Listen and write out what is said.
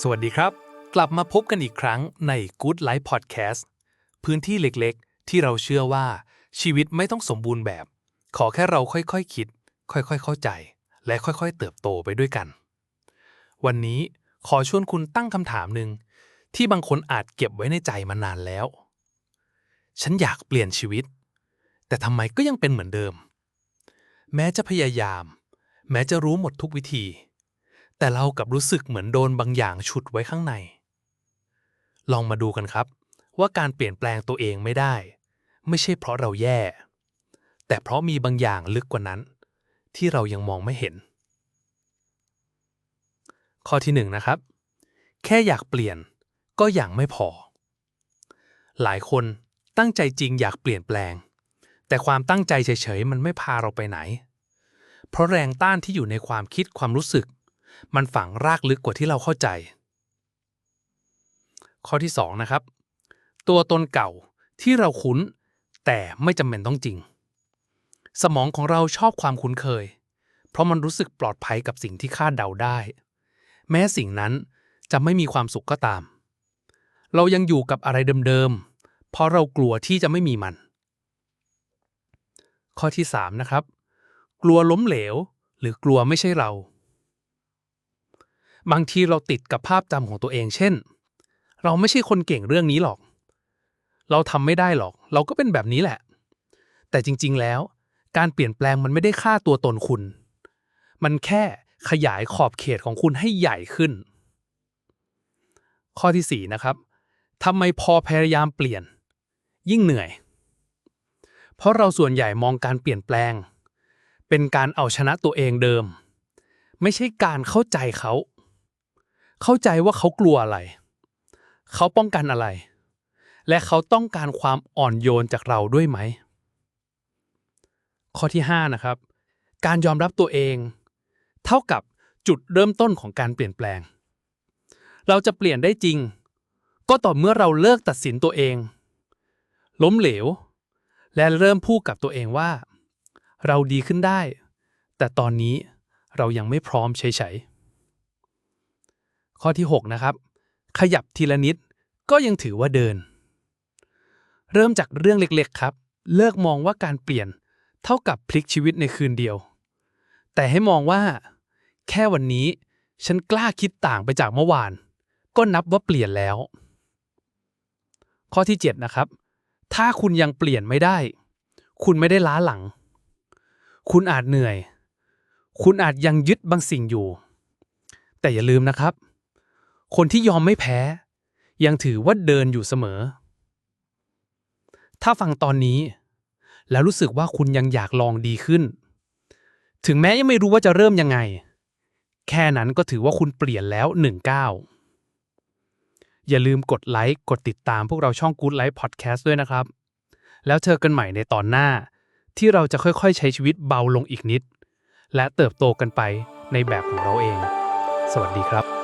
สวัสดีครับ กลับมาพบกันอีกครั้งใน Good Life Podcast พื้นที่เล็กๆ ที่เราเชื่อว่าชีวิตไม่ต้องสมบูรณ์แบบ ขอแค่เราค่อยๆคคิด ค่อยๆ เข้าใจ และค่อยๆ เติบโตไปด้วยกัน วันนี้ขอชวนคุณตั้งคำถามหนึ่งที่บางคนอาจเก็บไว้ในใจมานานแล้ว ฉันอยากเปลี่ยนชีวิต แต่ทำไมก็ยังเป็นเหมือนเดิม แม้จะพยายาม แม้จะรู้หมดทุกวิธี แต่เรากับรู้สึกเหมือนโดนบางอย่างฉุดไว้ข้างใน ลองมาดูกันครับ ว่าการเปลี่ยนแปลงตัวเองไม่ได้ ไม่ใช่เพราะเราแย่ แต่เพราะมีบางอย่างลึกกว่านั้น ที่เรายังมองไม่เห็น ข้อที่หนึ่งนะครับ แค่อยากเปลี่ยนก็ยังไม่พอ หลายคนตั้งใจจริงอยากเปลี่ยนแปลง แต่ความตั้งใจเฉยๆมันไม่พาเราไปไหน เพราะแรงต้านที่อยู่ในความคิดความรู้สึก มันฝังรากลึกกว่าที่เราเข้าใจ ข้อที่ 2 นะครับ ตัวตนเก่าที่เราคุ้น แต่ไม่จำเป็นต้องจริง สมองของเราชอบความคุ้นเคย เพราะมันรู้สึกปลอดภัยกับสิ่งที่คาดเดาได้ แม้สิ่งนั้นจะไม่มีความสุขก็ตาม เรายังอยู่กับอะไรเดิมๆ เพราะเรากลัวที่จะไม่มีมัน ข้อที่ 3 นะครับ กลัวล้มเหลว หรือกลัวไม่ใช่เรา บางทีเราติดกับภาพจำของตัวเอง เช่น เราไม่ใช่คนเก่งเรื่องนี้หรอก เราทำไม่ได้หรอก เราก็เป็นแบบนี้แหละ แต่จริง ๆ แล้ว การเปลี่ยนแปลงมันไม่ได้ฆ่าตัวตนคุณ มันแค่ขยายขอบเขตของคุณให้ใหญ่ขึ้น ข้อที่ 4 นะครับทำไมพอพยายามเปลี่ยน ยิ่งเหนื่อย เพราะเราส่วนใหญ่มองการเปลี่ยนแปลง เป็นการเอาชนะตัวเองเดิม ไม่ใช่การเข้าใจเขา เข้าใจว่าเขากลัวอะไร เขาป้องกันอะไร และเขาต้องการความอ่อนโยนจากเราด้วยไหม ข้อที่ 5 นะครับ การยอมรับตัวเอง เท่ากับจุดเริ่มต้นของการเปลี่ยนแปลง เราจะเปลี่ยนได้จริง ก็ต่อเมื่อเราเลิกตัดสินตัวเอง ล้มเหลว และเริ่มพูดกับตัวเองว่า เราดีขึ้นได้ แต่ตอนนี้เรายังไม่พร้อมเฉยๆ ข้อที่ 6 นะครับ ขยับทีละนิดก็ยังถือว่าเดิน เริ่มจากเรื่องเล็กๆครับ เลิกมองว่าการเปลี่ยนเท่ากับพลิกชีวิตในคืนเดียว แต่ให้มองว่า แค่วันนี้ฉันกล้าคิดต่างไปจากเมื่อวาน ก็นับว่าเปลี่ยนแล้ว ข้อที่ 7 นะครับ ถ้าคุณยังเปลี่ยนไม่ได้ คุณไม่ได้ล้าหลัง คุณอาจเหนื่อย คุณอาจยังยึดบางสิ่งอยู่ แต่อย่าลืมนะครับ คนที่ยอมไม่แพ้ ยังถือว่าเดินอยู่เสมอ ถ้าฟังตอนนี้ แล้วรู้สึกว่าคุณยังอยากลองดีขึ้น ถึงแม้ยังไม่รู้ว่าจะเริ่มยังไง แค่นั้นก็ถือว่าคุณเปลี่ยนแล้วหนึ่งก้าวอย่าลืมกดไลค์ กดติดตามพวกเราช่อง Good Life Podcast ด้วยนะครับ แล้วเจอกันใหม่ในตอนหน้า ที่เราจะค่อยๆ ใช้ชีวิตเบาลงอีกนิด และเติบโตกันไปในแบบของเราเอง สวัสดีครับ